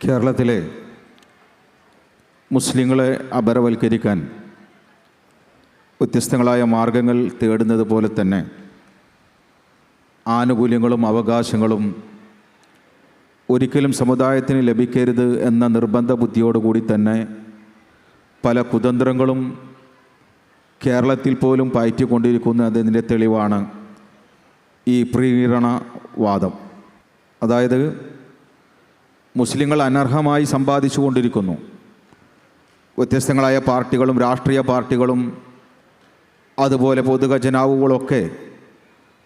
കേരളത്തിലെ മുസ്ലിങ്ങളെ അപരവൽക്കരിക്കാൻ വ്യത്യസ്തങ്ങളായ മാർഗങ്ങൾ തേടുന്നത് പോലെ തന്നെ ആനുകൂല്യങ്ങളും അവകാശങ്ങളും ഒരിക്കലും സമുദായത്തിന് ലഭിക്കരുത് എന്ന നിർബന്ധ ബുദ്ധിയോടുകൂടി തന്നെ പല കുതന്ത്രങ്ങളും കേരളത്തിൽ പോലും പയറ്റിക്കൊണ്ടിരിക്കുന്നു എന്നതിന്റെ തെളിവാണ് ഈ പ്രീണവാദം അതായത് മുസ്ലിങ്ങൾ അനർഹമായി സമ്പാദിച്ചു കൊണ്ടിരിക്കുന്നു വ്യത്യസ്തങ്ങളായ പാർട്ടികളും രാഷ്ട്രീയ പാർട്ടികളും അതുപോലെ പൊതുഖജനാവുകളൊക്കെ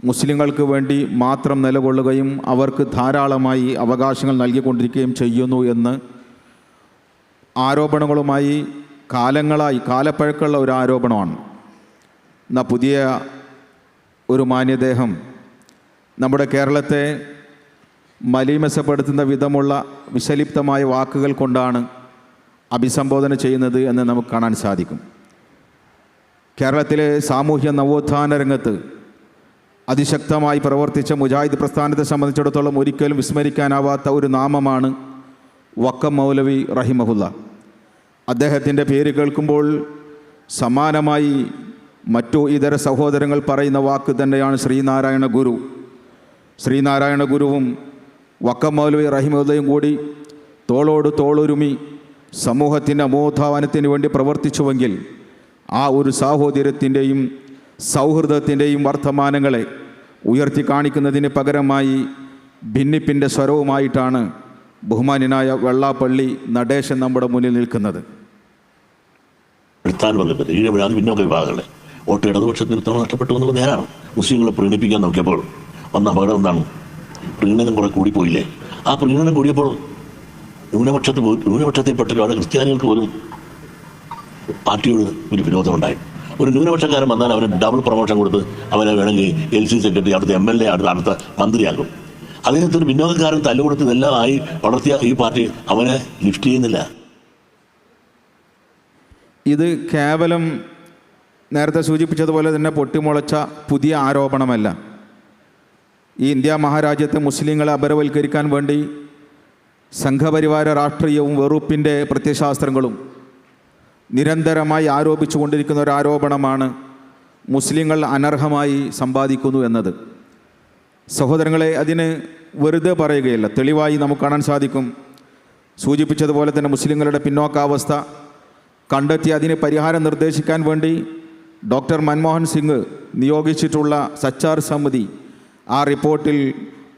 മുസ്ലിങ്ങൾക്ക് വേണ്ടി മാത്രം നിലകൊള്ളുകയും അവർക്ക് ധാരാളമായി അവകാശങ്ങൾ നൽകിക്കൊണ്ടിരിക്കുകയും ചെയ്യുന്നു എന്ന് ആരോപണങ്ങളുമായി കാലങ്ങളായി കാലപ്പഴക്കമുള്ള ഒരു ആരോപണമാണ്. എന്നാൽ പുതിയ ഒരു മാന്യദേഹം നമ്മുടെ കേരളത്തെ മലീമസപ്പെടുത്തുന്ന വിധമുള്ള വിശലിപ്തമായ വാക്കുകൾ കൊണ്ടാണ് അഭിസംബോധന ചെയ്യുന്നത് എന്ന് നമുക്ക് കാണാൻ സാധിക്കും. കേരളത്തിലെ സാമൂഹ്യ നവോത്ഥാന രംഗത്ത് അതിശക്തമായി പ്രവർത്തിച്ച മുജാഹിദ് പ്രസ്ഥാനത്തെ സംബന്ധിച്ചിടത്തോളം ഒരിക്കലും വിസ്മരിക്കാനാവാത്ത ഒരു നാമമാണ് വക്കം മൗലവി റഹിമഹുല്ല. അദ്ദേഹത്തിന്റെ പേര് കേൾക്കുമ്പോൾ സമാനമായി മറ്റു ഇതര സഹോദരങ്ങൾ പറയുന്ന വാക്ക് തന്നെയാണ് ശ്രീനാരായണ ഗുരു. ശ്രീനാരായണ ഗുരുവും വക്കം മൗലവി റഹിമുല്ലയും കൂടി തോളോട് തോളൊരുമി സമൂഹത്തിന്റെ അമോധാവനത്തിന് വേണ്ടി പ്രവർത്തിച്ചുവെങ്കിൽ ആ ഒരു സാഹോദര്യത്തിന്റെയും സൗഹൃദത്തിന്റെയും വർത്തമാനങ്ങളെ ഉയർത്തി കാണിക്കുന്നതിന് പകരമായി ഭിന്നിപ്പിന്റെ സ്വരവുമായിട്ടാണ് ബഹുമാനായ വെള്ളാപ്പള്ളി നടേശൻ നമ്മുടെ മുന്നിൽ നിൽക്കുന്നത്. പിന്നോക്ക വിഭാഗങ്ങളെ. വോട്ട് ഇടതുപക്ഷത്തിന് നഷ്ടപ്പെട്ടു എന്നുള്ള നേരാണ്. മുസ്ലിങ്ങളെ പ്രീണിപ്പിക്കാൻ നോക്കിയപ്പോൾ വന്ന അപകടം എന്താണ്? പ്രീണനം കുറെ കൂടിപ്പോയില്ലേ? ആ പ്രീണനം കൂടിയപ്പോൾ ന്യൂനപക്ഷത്തിൽ ന്യൂനപക്ഷത്തിൽപ്പെട്ട ഒരുപാട് ക്രിസ്ത്യാനികൾക്ക് പോലും പാർട്ടിയോട് ഒരു വിരോധം ഉണ്ടായി ഒരു ന്യൂനപക്ഷക്കാരൻ വന്നാൽ അവന് ഡബിൾ പ്രൊമോഷൻ കൊടുത്ത് അവനെ വേണമെങ്കിൽ എൽ സി സെക്രട്ടറി അവിടുത്തെ എം എൽ എ അടുത്ത അടുത്ത മന്ത്രിയാകും അദ്ദേഹത്തിന് വിനോദക്കാരൻ തല്ലുകൊടുത്ത് ഇതെല്ലാം ആയി വളർത്തിയ ഈ പാർട്ടി അവനെ ലിഫ്റ്റ് ചെയ്യുന്നില്ല. ഇത് കേവലം നേരത്തെ സൂചിപ്പിച്ചതുപോലെ തന്നെ പൊട്ടിമുളച്ച പുതിയ ആരോപണമല്ല. ഈ ഇന്ത്യ മഹാരാജ്യത്തെ മുസ്ലിങ്ങളെ അപരവൽക്കരിക്കാൻ വേണ്ടി സംഘപരിവാര രാഷ്ട്രീയവും വെറുപ്പിന്റെ പ്രത്യശാസ്ത്രങ്ങളും നിരന്തരമായി ആരോപിച്ചുകൊണ്ടിരിക്കുന്ന ഒരു ആരോപണമാണ് മുസ്ലിങ്ങൾ അനർഹമായി സമ്പാദിക്കുന്നു എന്നത്. സഹോദരങ്ങളെ അതിന് വെറുതെ പറയുകയല്ല തെളിവായി നമുക്ക് കാണാൻ സാധിക്കും. സൂചിപ്പിച്ചതുപോലെ തന്നെ മുസ്ലിങ്ങളുടെ പിന്നോക്കാവസ്ഥ കണ്ടെത്തി അതിന് പരിഹാരം നിർദ്ദേശിക്കാൻ വേണ്ടി ഡോക്ടർ മൻമോഹൻ സിംഗ് നിയോഗിച്ചിട്ടുള്ള സച്ചാർ സമിതി ആ റിപ്പോർട്ടിൽ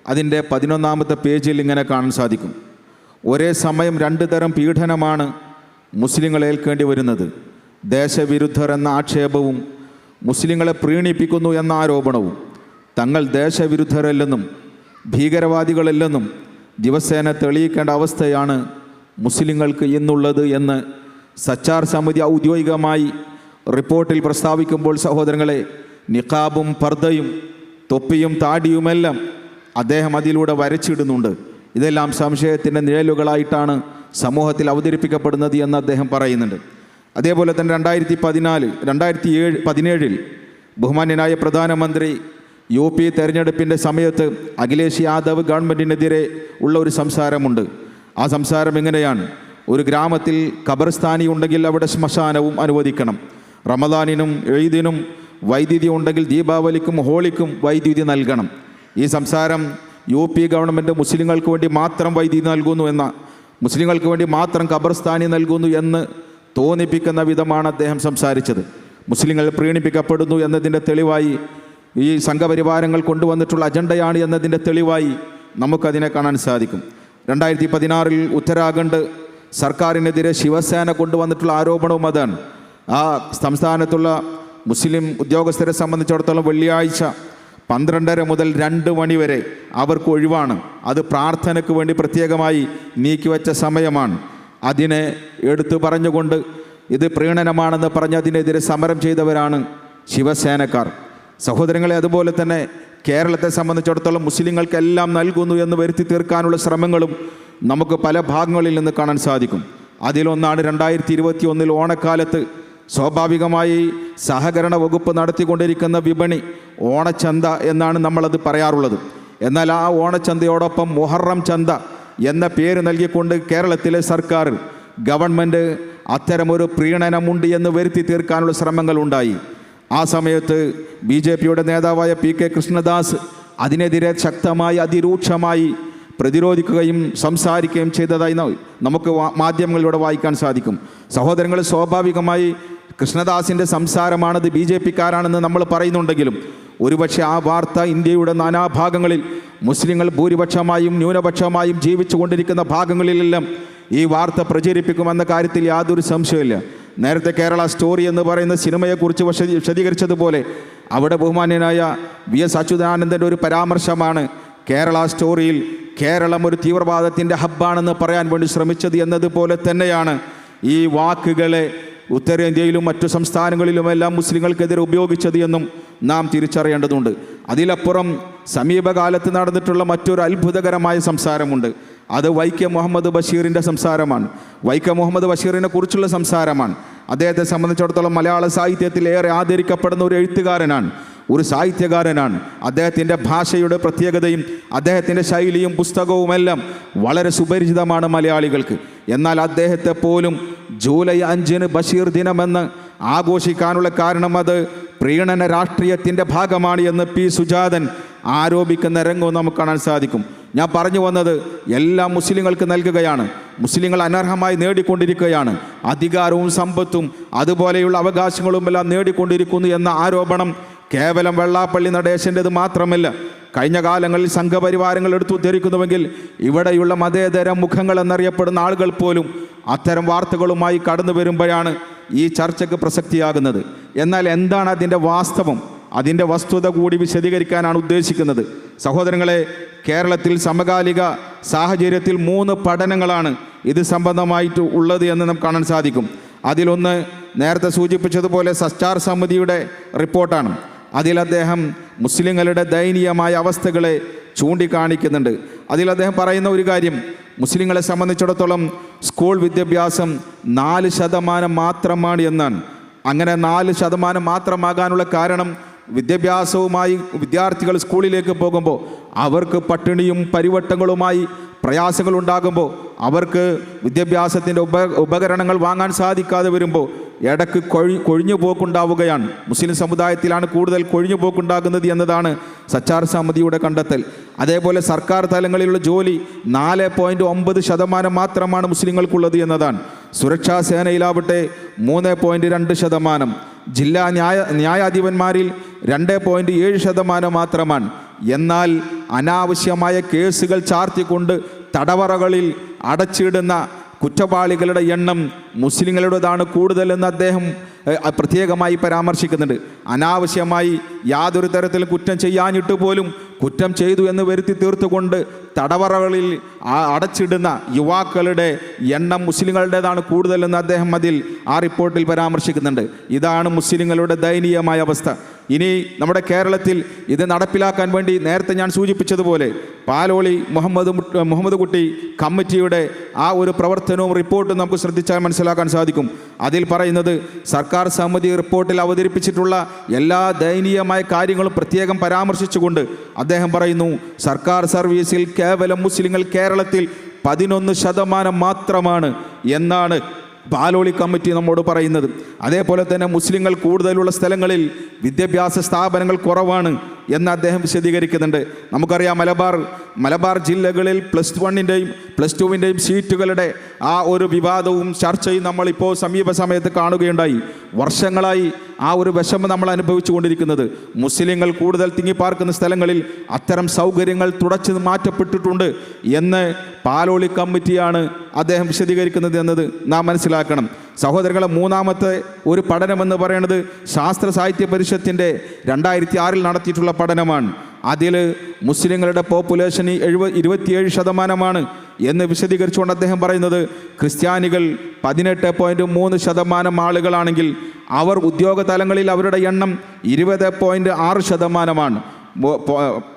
അതിന്റെ പതിനൊന്നാമത്തെ പേജിൽ ഇങ്ങനെ കാണാൻ സാധിക്കും. ഒരേ സമയം രണ്ട് തരം പീഡനമാണ് മുസ്ലിങ്ങൾ ഏൽക്കേണ്ടി വരുന്നത്. ദേശവിരുദ്ധർ എന്ന ആക്ഷേപവും മുസ്ലിങ്ങളെ പ്രീണിപ്പിക്കുന്നു എന്ന ആരോപണവും. തങ്ങൾ ദേശവിരുദ്ധരല്ലെന്നും ഭീകരവാദികളല്ലെന്നും ദിവസേന തെളിയിക്കേണ്ട അവസ്ഥയാണ് മുസ്ലിങ്ങൾക്ക് ഇന്നുള്ളത് എന്ന് സച്ചാർ സമിതി ഔദ്യോഗികമായി റിപ്പോർട്ടിൽ പ്രസ്താവിക്കുമ്പോൾ സഹോദരങ്ങളെ നിഖാബും പർദ്ദയും തൊപ്പിയും താടിയുമെല്ലാം അദ്ദേഹം അതിലൂടെ വരച്ചിടുന്നുണ്ട്. ഇതെല്ലാം സംശയത്തിന്റെ നിഴലുകളായിട്ടാണ് സമൂഹത്തിൽ അവതരിപ്പിക്കപ്പെടുന്നത് എന്ന് അദ്ദേഹം പറയുന്നുണ്ട്. അതേപോലെ തന്നെ രണ്ടായിരത്തി പതിനാല് രണ്ടായിരത്തി ഏഴ് പതിനേഴിൽ ബഹുമാന്യനായ പ്രധാനമന്ത്രി യു പി തെരഞ്ഞെടുപ്പിന്റെ സമയത്ത് അഖിലേഷ് യാദവ് ഗവൺമെന്റിനെതിരെ ഉള്ള ഒരു സംസാരമുണ്ട്. ആ സംസാരം എങ്ങനെയാണ്? ഒരു ഗ്രാമത്തിൽ ഖബർസ്ഥാനി ഉണ്ടെങ്കിൽ അവിടെ ശ്മശാനവും അനുവദിക്കണം. റമദാനിനും എഴുതിനും വൈദ്യുതി ഉണ്ടെങ്കിൽ ദീപാവലിക്കും ഹോളിക്കും വൈദ്യുതി നൽകണം. ഈ സംസാരം യു പി ഗവൺമെന്റ് മുസ്ലിങ്ങൾക്ക് വേണ്ടി മാത്രം വൈദ്യുതി നൽകുന്നു എന്ന മുസ്ലിങ്ങൾക്ക് വേണ്ടി മാത്രം ഖബർസ്ഥാനി നൽകുന്നു എന്ന് തോന്നിപ്പിക്കുന്ന വിധമാണ് അദ്ദേഹം സംസാരിച്ചത്. മുസ്ലിങ്ങൾ പ്രീണിപ്പിക്കപ്പെടുന്നു എന്നതിന്റെ തെളിവായി ഈ സംഘപരിവാരങ്ങൾ കൊണ്ടുവന്നിട്ടുള്ള അജണ്ടയാണ് എന്നതിന്റെ തെളിവായി നമുക്കതിനെ കാണാൻ സാധിക്കും. രണ്ടായിരത്തി പതിനാറിൽ ഉത്തരാഖണ്ഡ് സർക്കാരിനെതിരെ ശിവസേന കൊണ്ടുവന്നിട്ടുള്ള ആരോപണവും അതാണ്. ആ സംസ്ഥാനത്തുള്ള മുസ്ലിം ഉദ്യോഗസ്ഥരെ സംബന്ധിച്ചിടത്തോളം വെള്ളിയാഴ്ച പന്ത്രണ്ടര മുതൽ രണ്ട് മണിവരെ അവർക്ക് ഒഴിവാണ്. അത് പ്രാർത്ഥനയ്ക്ക് വേണ്ടി പ്രത്യേകമായി നീക്കിവെച്ച സമയമാണ്. അതിനെ എടുത്തു പറഞ്ഞുകൊണ്ട് ഇത് പ്രീണനമാണെന്ന് പറഞ്ഞ് അതിനെതിരെ സമരം ചെയ്തവരാണ് ശിവസേനക്കാർ. സഹോദരങ്ങളെ അതുപോലെ തന്നെ കേരളത്തെ സംബന്ധിച്ചിടത്തോളം മുസ്ലിങ്ങൾക്കെല്ലാം നൽകുന്നു എന്ന് വരുത്തി തീർക്കാനുള്ള ശ്രമങ്ങളും നമുക്ക് പല ഭാഗങ്ങളിൽ നിന്ന് കാണാൻ സാധിക്കും. അതിലൊന്നാണ് രണ്ടായിരത്തി ഇരുപത്തി ഒന്നിൽ ഓണക്കാലത്ത് സ്വാഭാവികമായി സഹകരണ വകുപ്പ് നടത്തിക്കൊണ്ടിരിക്കുന്ന വിപണി ഓണച്ചന്ത എന്നാണ് നമ്മളത് പറയാറുള്ളത്. എന്നാൽ ആ ഓണച്ചന്തയോടൊപ്പം മുഹറം ചന്ത എന്ന പേര് നൽകിക്കൊണ്ട് കേരളത്തിലെ സർക്കാർ ഗവൺമെന്റ് അത്തരമൊരു പ്രീണനമുണ്ട് എന്ന് വരുത്തി തീർക്കാനുള്ള ശ്രമങ്ങൾ ഉണ്ടായി. ആ സമയത്ത് ബി ജെ പിയുടെ നേതാവായ പി കെ കൃഷ്ണദാസ് അതിനെതിരെ ശക്തമായി അതിരൂക്ഷമായി പ്രതിരോധിക്കുകയും സംസാരിക്കുകയും ചെയ്തതായി നമുക്ക് മാധ്യമങ്ങളിലൂടെ വായിക്കാൻ സാധിക്കും. സഹോദരങ്ങൾ സ്വാഭാവികമായി കൃഷ്ണദാസിന്റെ സംസാരമാണത് ബി ജെ പിക്കാരാണെന്ന് നമ്മൾ പറയുന്നുണ്ടെങ്കിലും ഒരുപക്ഷെ ആ വാർത്ത ഇന്ത്യയുടെ നാനാഭാഗങ്ങളിൽ മുസ്ലിങ്ങൾ ഭൂരിപക്ഷമായും ന്യൂനപക്ഷമായും ജീവിച്ചു കൊണ്ടിരിക്കുന്ന ഭാഗങ്ങളിലെല്ലാം ഈ വാർത്ത പ്രചരിപ്പിക്കുമെന്ന കാര്യത്തിൽ യാതൊരു സംശയമില്ല നേരത്തെ കേരള സ്റ്റോറി എന്ന് പറയുന്ന സിനിമയെക്കുറിച്ച് വിശദീ- വിശദീകരിച്ചതുപോലെ അവിടെ ബഹുമാന്യനായ വി എസ് അച്യുതാനന്ദന്റെ ഒരു പരാമർശമാണ് കേരള സ്റ്റോറിയിൽ കേരളം ഒരു തീവ്രവാദത്തിന്റെ ഹബ്ബാണെന്ന് പറയാൻ വേണ്ടി ശ്രമിച്ചത് എന്നതുപോലെ തന്നെയാണ് ഈ വാക്കുകളെ ഉത്തരേന്ത്യയിലും മറ്റു സംസ്ഥാനങ്ങളിലുമെല്ലാം മുസ്ലിങ്ങൾക്കെതിരെ ഉപയോഗിച്ചത് എന്നും നാം തിരിച്ചറിയേണ്ടതുണ്ട്. അതിലപ്പുറം സമീപകാലത്ത് നടന്നിട്ടുള്ള മറ്റൊരു അത്ഭുതകരമായ സംസാരമുണ്ട്. അത് വൈക്കം മുഹമ്മദ് ബഷീറിന്റെ സംസാരമാണ്. വൈക്കം മുഹമ്മദ് ബഷീറിനെ കുറിച്ചുള്ള സംസാരമാണ്. അദ്ദേഹത്തെ സംബന്ധിച്ചിടത്തോളം മലയാള സാഹിത്യത്തിൽ ഏറെ ആദരിക്കപ്പെടുന്ന ഒരു എഴുത്തുകാരനാണ്. ഒരു സാഹിത്യകാരനാണ്. അദ്ദേഹത്തിന്റെ ഭാഷയുടെ പ്രത്യേകതയും അദ്ദേഹത്തിന്റെ ശൈലിയും പുസ്തകവുമെല്ലാം വളരെ സുപരിചിതമാണ് മലയാളികൾക്ക്. എന്നാൽ അദ്ദേഹത്തെ പോലും ജൂലൈ അഞ്ചിന് ബഷീർ ദിനമെന്ന് ആഘോഷിക്കാനുള്ള കാരണം അത് പ്രീണന രാഷ്ട്രീയത്തിന്റെ ഭാഗമാണ് എന്ന് പി. സുജാതൻ ആരോപിക്കുന്ന രംഗവും നമുക്ക് കാണാൻ സാധിക്കും. ഞാൻ പറഞ്ഞു വന്നത് എല്ലാ മുസ്ലിങ്ങൾക്ക് നൽകുകയാണ്. മുസ്ലിങ്ങൾ അനർഹമായി നേടിക്കൊണ്ടിരിക്കുകയാണ്. അധികാരവും സമ്പത്തും അതുപോലെയുള്ള അവകാശങ്ങളുമെല്ലാം നേടിക്കൊണ്ടിരിക്കുന്നു എന്ന ആരോപണം കേവലം വെള്ളാപ്പള്ളി നടേശന്റെത് മാത്രമല്ല കഴിഞ്ഞ കാലങ്ങളിൽ സംഘപരിവാരങ്ങൾ എടുത്തു ഉദ്ധരിക്കുന്നുവെങ്കിൽ ഇവിടെയുള്ള മതേതര മുഖങ്ങൾ എന്നറിയപ്പെടുന്ന ആളുകൾ പോലും അത്തരം വാർത്തകളുമായി കടന്നു വരുമ്പോഴാണ് ഈ ചർച്ചയ്ക്ക് പ്രസക്തിയാകുന്നത്. എന്നാൽ എന്താണ് അതിന്റെ വാസ്തവം? അതിന്റെ വസ്തുത കൂടി വിശദീകരിക്കാനാണ് ഉദ്ദേശിക്കുന്നത്. സഹോദരങ്ങളെ കേരളത്തിൽ സമകാലിക സാഹചര്യത്തിൽ മൂന്ന് പഠനങ്ങളാണ് ഇത് സംബന്ധമായിട്ട് ഉള്ളത് എന്ന് നമുക്ക് കാണാൻ സാധിക്കും. അതിലൊന്ന് നേരത്തെ സൂചിപ്പിച്ചതുപോലെ സസ്റ്റാർ സമിതിയുടെ റിപ്പോർട്ടാണ്. അതിൽ അദ്ദേഹം മുസ്ലിങ്ങളുടെ ദയനീയമായ അവസ്ഥകളെ ചൂണ്ടിക്കാണിക്കുന്നുണ്ട്. അതിൽ അദ്ദേഹം പറയുന്ന ഒരു കാര്യം മുസ്ലിങ്ങളെ സംബന്ധിച്ചിടത്തോളം സ്കൂൾ വിദ്യാഭ്യാസം നാല് ശതമാനം മാത്രമാണ് എന്നാണ്. അങ്ങനെ നാല് ശതമാനം മാത്രമാകാനുള്ള കാരണം വിദ്യാഭ്യാസവുമായി വിദ്യാർത്ഥികൾ സ്കൂളിലേക്ക് പോകുമ്പോൾ അവർക്ക് പട്ടിണിയും പരിവട്ടങ്ങളുമായി പ്രയാസങ്ങൾ ഉണ്ടാകുമ്പോൾ അവർക്ക് വിദ്യാഭ്യാസത്തിന്റെ ഉപ ഉപകരണങ്ങൾ വാങ്ങാൻ സാധിക്കാതെ വരുമ്പോൾ ഇടയ്ക്ക് കൊഴി കൊഴിഞ്ഞു പോക്കുണ്ടാവുകയാണ്. മുസ്ലിം സമുദായത്തിലാണ് കൂടുതൽ കൊഴിഞ്ഞു പോക്കുണ്ടാകുന്നത് എന്നതാണ് സച്ചാർ സമിതിയുടെ കണ്ടെത്തൽ. അതേപോലെ സർക്കാർ തലങ്ങളിലുള്ള ജോലി നാല് പോയിന്റ് ഒമ്പത് ശതമാനം മാത്രമാണ് മുസ്ലിങ്ങൾക്കുള്ളത് എന്നതാണ്. സുരക്ഷാ സേനയിലാവട്ടെ മൂന്ന് പോയിന്റ് രണ്ട് ശതമാനം. ജില്ലാ ന്യായ ന്യായാധിപന്മാരിൽ രണ്ട് പോയിന്റ് ഏഴ് ശതമാനം മാത്രമാണ്. എന്നാൽ അനാവശ്യമായ കേസുകൾ ചാർത്തിക്കൊണ്ട് തടവറകളിൽ അടച്ചിടുന്ന കുറ്റവാളികളുടെ എണ്ണം മുസ്ലിങ്ങളുടേതാണ് കൂടുതലെന്ന് അദ്ദേഹം പ്രത്യേകമായി പരാമർശിക്കുന്നുണ്ട്. അനാവശ്യമായി യാതൊരു തരത്തിലും കുറ്റം ചെയ്യാനിട്ട് പോലും കുറ്റം ചെയ്തു എന്ന് വരുത്തി തീർത്തുകൊണ്ട് തടവറകളിൽ അടച്ചിടുന്ന യുവാക്കളുടെ എണ്ണം മുസ്ലിങ്ങളുടേതാണ് കൂടുതലെന്ന് അദ്ദേഹം അതിൽ ആ റിപ്പോർട്ടിൽ പരാമർശിക്കുന്നുണ്ട്. ഇതാണ് മുസ്ലിങ്ങളുടെ ദയനീയമായ അവസ്ഥ. ഇനി നമ്മുടെ കേരളത്തിൽ ഇത് നടപ്പിലാക്കാൻ വേണ്ടി നേരത്തെ ഞാൻ സൂചിപ്പിച്ചതുപോലെ പാലോളി മുഹമ്മദ് മുഹമ്മദ് കുട്ടി കമ്മിറ്റിയുടെ ആ ഒരു പ്രവർത്തനവും റിപ്പോർട്ടും നമുക്ക് ശ്രദ്ധിച്ചാൽ മനസ്സിലാക്കാൻ സാധിക്കും. അതിൽ പറയുന്നത് സർക്കാർ സമിതി റിപ്പോർട്ടിൽ അവതരിപ്പിച്ചിട്ടുള്ള എല്ലാ ദയനീയമായ കാര്യങ്ങളും പ്രത്യേകം പരാമർശിച്ചുകൊണ്ട് അദ്ദേഹം പറയുന്നു സർക്കാർ സർവീസിൽ കേവലം മുസ്ലിങ്ങൾ കേരളത്തിൽ പതിനൊന്ന് ശതമാനം മാത്രമാണ് എന്നാണ് പാലോളി കമ്മിറ്റി നമ്മോട് പറയുന്നത്. അതേപോലെ തന്നെ മുസ്ലിങ്ങൾ കൂടുതലുള്ള സ്ഥലങ്ങളിൽ വിദ്യാഭ്യാസ സ്ഥാപനങ്ങൾ കുറവാണ് എന്ന് അദ്ദേഹം വിശദീകരിക്കുന്നുണ്ട്. നമുക്കറിയാം മലബാർ മലബാർ ജില്ലകളിൽ പ്ലസ് വണ്ണിന്റെയും പ്ലസ് ടുവിന്റെയും സീറ്റുകളുടെ ആ ഒരു വിവാദവും ചർച്ചയും നമ്മളിപ്പോൾ സമീപ സമയത്ത് കാണുകയുണ്ടായി. വർഷങ്ങളായി ആ ഒരു വിഷമം നമ്മൾ അനുഭവിച്ചു കൊണ്ടിരിക്കുന്നത്. മുസ്ലിങ്ങൾ കൂടുതൽ തിങ്ങിപ്പാർക്കുന്ന സ്ഥലങ്ങളിൽ അത്തരം സൗകര്യങ്ങൾ തുടച്ചു മാറ്റപ്പെട്ടിട്ടുണ്ട് എന്ന് പാലോളി കമ്മിറ്റിയാണ് അദ്ദേഹം വിശദീകരിക്കുന്നത് എന്നത് നാം മനസ്സിലാക്കണം. സഹോദരങ്ങളെ മൂന്നാമത്തെ ഒരു പഠനമെന്ന് പറയുന്നത് ശാസ്ത്ര സാഹിത്യ പരിഷത്തിന്റെ രണ്ടായിരത്തി ആറിൽ നടത്തിയിട്ടുള്ള പഠനമാണ്. അതിൽ മുസ്ലിങ്ങളുടെ പോപ്പുലേഷൻ എഴുപ ഇരുപത്തിയേഴ് ശതമാനമാണ് എന്ന് വിശദീകരിച്ചുകൊണ്ട് അദ്ദേഹം പറയുന്നത് ക്രിസ്ത്യാനികൾ പതിനെട്ട് പോയിന്റ് മൂന്ന് ശതമാനം ആളുകളാണെങ്കിൽ അവർ ഉദ്യോഗ തലങ്ങളിൽ അവരുടെ എണ്ണം ഇരുപത് പോയിന്റ് ആറ് ശതമാനമാണ്.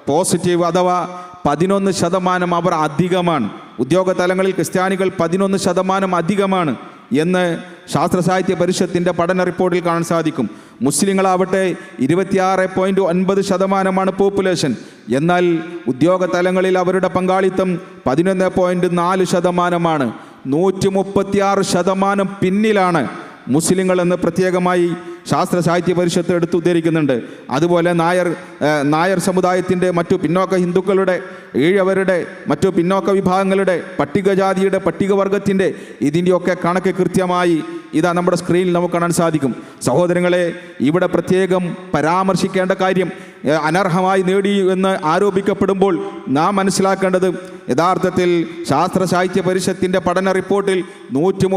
പോസിറ്റീവ് അഥവാ പതിനൊന്ന് ശതമാനം അവർ അധികമാണ്. ഉദ്യോഗ തലങ്ങളിൽ ക്രിസ്ത്യാനികൾ പതിനൊന്ന് ശതമാനം അധികമാണ് എന്ന് ശാസ്ത്ര സാഹിത്യ പരിഷത്തിന്റെ പഠന റിപ്പോർട്ടിൽ കാണാൻ സാധിക്കും. മുസ്ലിങ്ങളാവട്ടെ ഇരുപത്തിയാറ് പോയിന്റ് ഒൻപത് ശതമാനമാണ് പോപ്പുലേഷൻ എന്നാൽ ഉദ്യോഗ തലങ്ങളിൽ അവരുടെ പങ്കാളിത്തം പതിനൊന്ന് പോയിന്റ് നാല് ശതമാനമാണ്. നൂറ്റി മുപ്പത്തിയാറ് ശതമാനം പിന്നിലാണ്. മുസ്ലിങ്ങൾ എന്ന് പ്രത്യേകമായി ശാസ്ത്ര സാഹിത്യ പരിഷത്ത് എടുത്തു ഉദ്ധരിക്കുന്നുണ്ട്. അതുപോലെ നായർ നായർ സമുദായത്തിന്റെ മറ്റു പിന്നോക്ക ഹിന്ദുക്കളുടെ ഈഴവരുടെ മറ്റു പിന്നോക്ക വിഭാഗങ്ങളുടെ പട്ടികജാതിയുടെ പട്ടികവർഗത്തിന്റെ ഇതിന്റെയൊക്കെ കണക്ക് കൃത്യമായി ഇതാ നമ്മുടെ സ്ക്രീനിൽ നമുക്ക് കാണാൻ സാധിക്കും. സഹോദരങ്ങളെ ഇവിടെ പ്രത്യേകം പരാമർശിക്കേണ്ട കാര്യം അനർഹമായി നേടി എന്ന് ആരോപിക്കപ്പെടുമ്പോൾ നാം മനസ്സിലാക്കേണ്ടത് യഥാർത്ഥത്തിൽ ശാസ്ത്ര സാഹിത്യ പരിഷത്തിന്റെ പഠന റിപ്പോർട്ടിൽ നൂറ്റി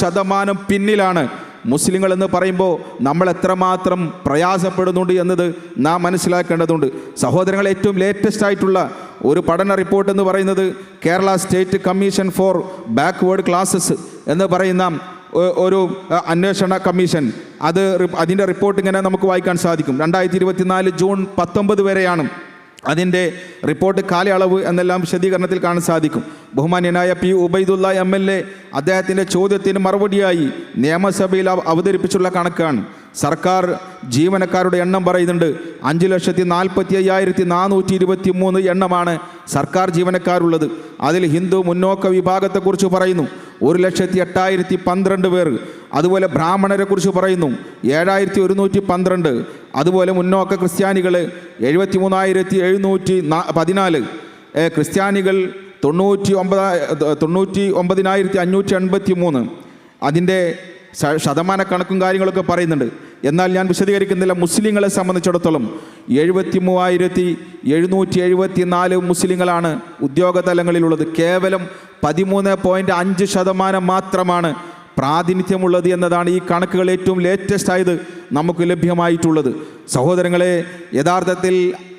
ശതമാനം പിന്നിലാണ്. മുസ്ലിങ്ങൾ എന്ന് പറയുമ്പോൾ നമ്മൾ എത്രമാത്രം പ്രയാസപ്പെടുന്നുണ്ട് എന്നത് നാം മനസ്സിലാക്കേണ്ടതുണ്ട്. സഹോദരങ്ങൾ ഏറ്റവും ലേറ്റസ്റ്റ് ആയിട്ടുള്ള ഒരു പഠന റിപ്പോർട്ട് എന്ന് പറയുന്നത് Kerala state commission for backward classes എന്ന് പറയുന്ന ഒരു അന്വേഷണ കമ്മീഷൻ. അത് അതിന്റെ റിപ്പോർട്ട് ഇങ്ങനെ നമുക്ക് വായിക്കാൻ സാധിക്കും. രണ്ടായിരത്തി ഇരുപത്തിനാല് ജൂൺ പത്തൊമ്പത് വരെയാണ്. അതിന്റെ റിപ്പോർട്ട് കാലയളവ് എന്നെല്ലാം വിശദീകരണത്തിൽ കാണാൻ സാധിക്കും. ബഹുമാന്യനായ P Ubaidullah M L A അദ്ദേഹത്തിന്റെ ചോദ്യത്തിന് മറുപടിയായി നിയമസഭയിൽ അവതരിപ്പിച്ചുള്ള കണക്കാണ്. സർക്കാർ ജീവനക്കാരുടെ എണ്ണം പറയുന്നുണ്ട്. അഞ്ച് ലക്ഷത്തി നാൽപ്പത്തി അയ്യായിരത്തി നാനൂറ്റി ഇരുപത്തി മൂന്ന് എണ്ണമാണ് സർക്കാർ ജീവനക്കാരുള്ളത്. അതിൽ ഹിന്ദു മുന്നോക്ക വിഭാഗത്തെക്കുറിച്ച് പറയുന്നു. ഒരു ലക്ഷത്തി എട്ടായിരത്തി പന്ത്രണ്ട് പേർ. അതുപോലെ ബ്രാഹ്മണരെ കുറിച്ച് പറയുന്നു. ഏഴായിരത്തി ഒരുന്നൂറ്റി പന്ത്രണ്ട്. അതുപോലെ മുന്നോക്ക ക്രിസ്ത്യാനികൾ എഴുപത്തി മൂന്നായിരത്തി എഴുന്നൂറ്റി പതിനാല്. ക്രിസ്ത്യാനികൾ തൊണ്ണൂറ്റി ഒമ്പത് തൊണ്ണൂറ്റി ഒമ്പതിനായിരത്തി അഞ്ഞൂറ്റി എൺപത്തി മൂന്ന് അതിന്റെ ശതമാന കണക്കും കാര്യങ്ങളൊക്കെ പറയുന്നുണ്ട്. എന്നാൽ ഞാൻ വിശദീകരിക്കുന്നില്ല. മുസ്ലിങ്ങളെ സംബന്ധിച്ചിടത്തോളം എഴുപത്തി മൂവായിരത്തി എഴുന്നൂറ്റി എഴുപത്തി നാല് മുസ്ലിങ്ങളാണ് ഉദ്യോഗ തലങ്ങളിലുള്ളത് കേവലം പതിമൂന്ന് പോയിന്റ് അഞ്ച് ശതമാനം മാത്രമാണ് പ്രാതിനിധ്യമുള്ളത് എന്നതാണ് ഈ കണക്കുകൾ ഏറ്റവും ലേറ്റസ്റ്റ് ആയത് നമുക്ക് ലഭ്യമായിട്ടുള്ളത്. സഹോദരങ്ങളെ യഥാർത്ഥത്തിൽ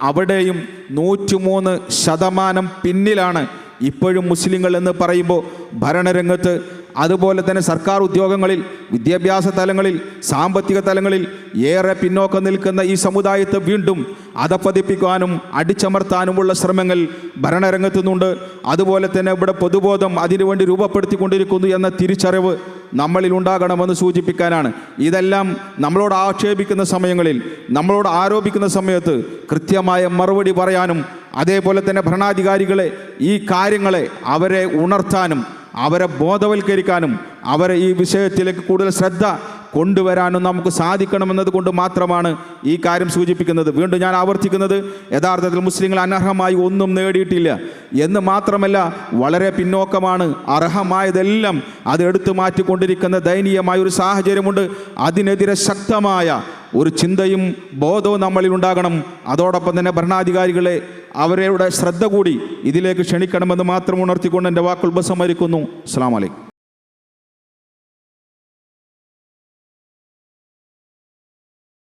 അവിടെയും നൂറ്റിമൂന്ന് ശതമാനം പിന്നിലാണ് ഇപ്പോഴും മുസ്ലിങ്ങൾ എന്ന് പറയുമ്പോൾ ഭരണരംഗത്ത് അതുപോലെ തന്നെ സർക്കാർ ഉദ്യോഗങ്ങളിൽ വിദ്യാഭ്യാസ തലങ്ങളിൽ സാമ്പത്തിക തലങ്ങളിൽ ഏറെ പിന്നോക്കം നിൽക്കുന്ന ഈ സമുദായത്തെ വീണ്ടും അധപ്പതിപ്പിക്കാനും അടിച്ചമർത്താനുമുള്ള ശ്രമങ്ങൾ ഭരണരംഗത്തുനിന്നുണ്ട്. അതുപോലെ തന്നെ ഇവിടെ പൊതുബോധം അതിനുവേണ്ടി രൂപപ്പെടുത്തിക്കൊണ്ടിരിക്കുന്നു എന്ന തിരിച്ചറിവ് നമ്മളിൽ ഉണ്ടാകണമെന്ന് സൂചിപ്പിക്കാനാണ്. ഇതെല്ലാം നമ്മളോട് ആക്ഷേപിക്കുന്ന സമയങ്ങളിൽ നമ്മളോട് ആരോപിക്കുന്ന സമയത്ത് കൃത്യമായ മറുപടി പറയാനും അതേപോലെ തന്നെ ഭരണാധികാരികളെ ഈ കാര്യങ്ങളെ അവരെ ഉണർത്താനും അവരെ ബോധവൽക്കരിക്കാനും അവരെ ഈ വിഷയത്തിലേക്ക് കൂടുതൽ ശ്രദ്ധ കൊണ്ടുവരാനും നമുക്ക് സാധിക്കണമെന്നത് കൊണ്ട് മാത്രമാണ് ഈ കാര്യം സൂചിപ്പിക്കുന്നത്. വീണ്ടും ഞാൻ ആവർത്തിക്കുന്നത് യഥാർത്ഥത്തിൽ മുസ്ലിങ്ങൾ അനർഹമായി ഒന്നും നേടിയിട്ടില്ല എന്ന് മാത്രമല്ല വളരെ പിന്നോക്കമാണ് അർഹമായതെല്ലാം അത് എടുത്തു മാറ്റിക്കൊണ്ടിരിക്കുന്ന ദയനീയമായ ഒരു സാഹചര്യമുണ്ട്. അതിനെതിരെ ശക്തമായ ഒരു ചിന്തയും ബോധവും നമ്മളിൽ ഉണ്ടാകണം. അതോടൊപ്പം തന്നെ ഭരണാധികാരികളെ അവരുടെ ശ്രദ്ധ കൂടി ഇതിലേക്ക് ക്ഷണിക്കണമെന്ന് മാത്രം ഉണർത്തിക്കൊണ്ട് എന്റെ വാക്കുകൾ ഉപസംഹരിക്കുന്നു. അസ്സാം വലൈക്കും